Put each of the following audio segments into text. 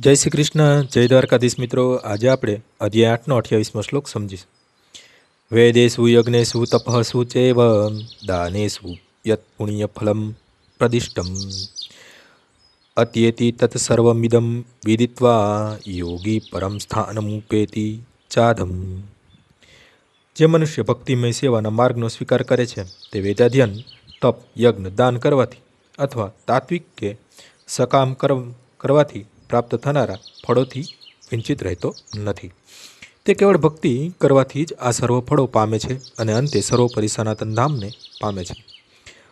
જય શ્રી કૃષ્ણ, જય દ્વારકાધીશ મિત્રો. આજે આપણે અધ્યાય આઠનો અઠ્યાવીસમો શ્લોક સમજીશું. વેદેશુ યજ્ઞેશુ તપઃસુ ચેવ, દાનેશુ યત પુણ્યફલમ પ્રદિષ્ટમ. અત્યેતિ તત્સર્વમિદમ વિદિત્વા યોગી પરમ સ્થાનમુપેતિ ચાધમ. જે મનુષ્ય ભક્તિમય સેવાના માર્ગનો સ્વીકાર કરે છે, તે વેદાધ્યન તપ, યજ્ઞ, દાન કરવાથી અથવા તાત્વિક કે સકામ કરવાથી પ્રાપ્ત થનારા ફળોથી વિંચિત રહેતો નથી. તે કેવળ ભક્તિ કરવાથી જ આ સર્વ ફળો પામે છે અને અંતે સર્વોપરી સનાતન ધામને પામે છે.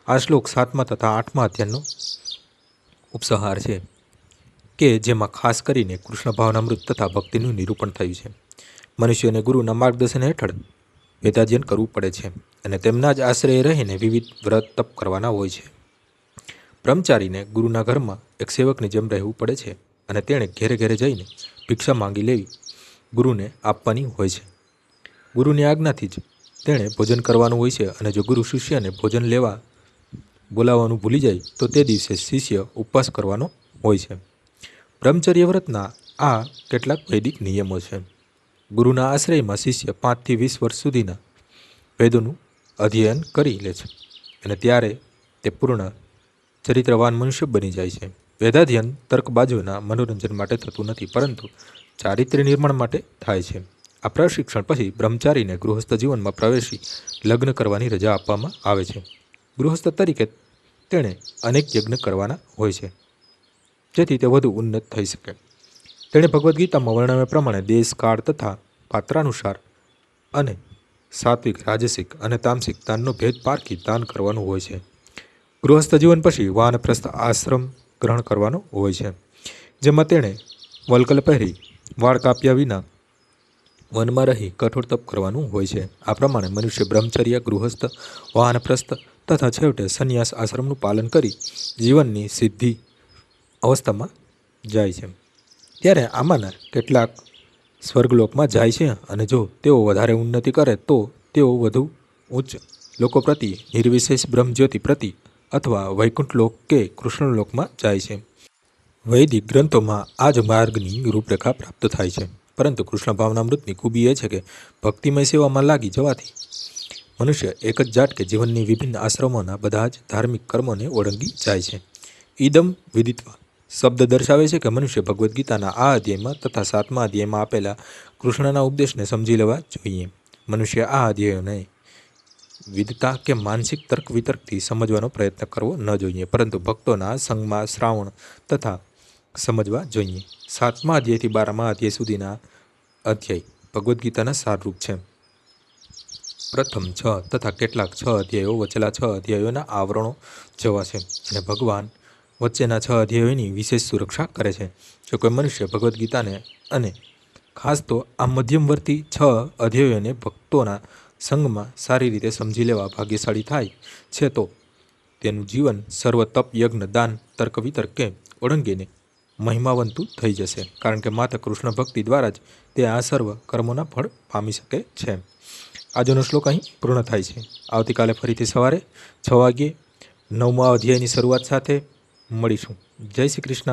આ શ્લોક સાતમા તથા આઠમા અધ્યાયનો ઉપસંહાર છે કે જેમાં ખાસ કરીને કૃષ્ણ ભાવનામૃત તથા ભક્તિનું નિરૂપણ થયું છે. મનુષ્યને ગુરુના માર્ગદર્શન હેઠળ વેદાધ્યન કરવું પડે છે અને તેમના જ આશ્રય રહીને વિવિધ વ્રત તપ કરવાના હોય છે. બ્રહ્મચારીને ગુરુના ઘરમાં એક સેવકની જેમ રહેવું પડે છે. અને તેણે ઘેરે ઘેરે જઈને ભિક્ષા માંગી લેવી. ગુરુને આપવાની હોય છે. ગુરુની આજ્ઞાથી જ તેણે ભોજન કરવાનું હોય છે અને જો ગુરુ શિષ્યને ભોજન લેવા બોલાવવાનું ભૂલી જાય, તો તે દિવસે શિષ્ય ઉપવાસ કરવાનો હોય છે. બ્રહ્મચર્ય વ્રતના આ કેટલાક વૈદિક નિયમો છે. ગુરુના આશ્રયમાં શિષ્ય પાંચથી વીસ વર્ષ સુધીના વેદોનું અધ્યયન કરી લે છે અને ત્યારે તે પૂર્ણ ચરિત્રવાન મનુષ્ય બની જાય છે. વેદાધ્યન તર્ક બાજુના મનોરંજન માટે થતું નથી, પરંતુ ચારિત્ર્ય નિર્માણ માટે થાય છે. આ પ્રશિક્ષણ પછી બ્રહ્મચારીને ગૃહસ્થ જીવનમાં પ્રવેશી લગ્ન કરવાની રજા આપવામાં આવે છે. ગૃહસ્થ તરીકે તેણે અનેક યજ્ઞ કરવાના હોય છે, જેથી તે વધુ ઉન્નત થઈ શકે. તેણે ભગવદ્ ગીતામાં વર્ણવ્યા પ્રમાણે દેશ, કાળ તથા પાત્રાનુસાર અને સાત્વિક, રાજસિક અને તામસિક દાનનો ભેદ પારખી દાન કરવાનું હોય છે. ગૃહસ્થ જીવન પછી વાનપ્રસ્થ આશ્રમ ગ્રહણ કરવાનો હોય છે. જેમાં તેણે વલકલ પહેરી, વાળ કાપ્યા વિના વનમાં રહી કઠોર તપ કરવાનું હોય છે. આ પ્રમાણે મનુષ્ય બ્રહ્મચર્ય, ગૃહસ્થ, વાહનપ્રસ્થ તથા છેવટે સંન્યાસ આશ્રમનું પાલન કરી જીવનની સિદ્ધિ અવસ્થામાં જાય છે. ત્યારે આમાંના કેટલાક સ્વર્ગલોકમાં જાય છે અને જો તેઓ વધારે ઉન્નતિ કરે તો તેઓ વધુ ઉચ્ચ લોકો પ્રતિ નિર્વિશેષ બ્રહ્મજ્યોતિ પ્રતિ અથવા વૈકુંઠ લોક કે કૃષ્ણલોકમાં જાય છે. વૈદિક ગ્રંથોમાં આ જ માર્ગની રૂપરેખા પ્રાપ્ત થાય છે. પરંતુ કૃષ્ણ ભાવનામૃતની ખૂબી એ છે કે ભક્તિમય સેવામાં લાગી જવાથી મનુષ્ય એક જ ઝાટકે જીવનની વિભિન્ન આશ્રમોના બધા જ ધાર્મિક કર્મોને ઓળંગી જાય છે. ઈદમ વિદિત્વા શબ્દ દર્શાવે છે કે મનુષ્ય ભગવદ્ ગીતાના આ અધ્યાયમાં તથા સાતમા અધ્યાયમાં આપેલા કૃષ્ણના ઉપદેશને સમજી લેવા જોઈએ. મનુષ્ય આ અધ્યાયોને વિદતા કે માનસિક તર્ક વિતર્કથી સમજવાનો પ્રયત્ન કરવો ન જોઈએ. પરંતુ ભક્તોના સંગમાં શ્રાવણ તથા સમજવા જોઈએ. સાતમા અધ્યાયથી બારમા અધ્યાય સુધીના અધ્યાય ભગવદ્ ગીતાના સારરૂપ છે. પ્રથમ છ તથા કેટલાક છ અધ્યાયો વચેલા છ અધ્યાયોના આવરણો જેવા છે અને ભગવાન વચ્ચેના છ અધ્યાયોની વિશેષ સુરક્ષા કરે છે. જો કોઈ મનુષ્ય ભગવદ્ ગીતાને અને ખાસ તો આ મધ્યમવર્તી છ અધ્યાયોને ભક્તોના સંગમાં સારી રીતે સમજી લેવા ભાગ્યશાળી થાય છે તો તેનું જીવન સર્વ તપ યજ્ઞ, દાન, તર્ક, વિતર્ક કે ઓળંગીને મહિમાવંતું થઈ જશે. કારણ કે માત્ર કૃષ્ણ ભક્તિ દ્વારા જ તે આ સર્વ કર્મોના ફળ પામી શકે છે. આજનો શ્લોક અહીં પૂર્ણ થાય છે. આવતીકાલે ફરીથી સવારે છ વાગ્યે નવમા અધ્યાયની શરૂઆત સાથે મળીશું. જય શ્રી કૃષ્ણ.